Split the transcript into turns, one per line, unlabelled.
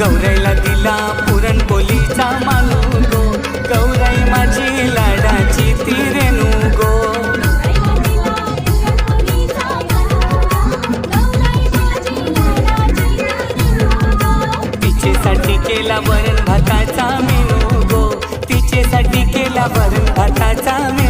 गौराईला दिला पुरणपोळीचा मानू गो गौराई माझी लाडाची ती रेणू गो तिचेसाठी केला वरण भाताचा मेनू गो तिचेसाठी केला वरण भाताचा मेनू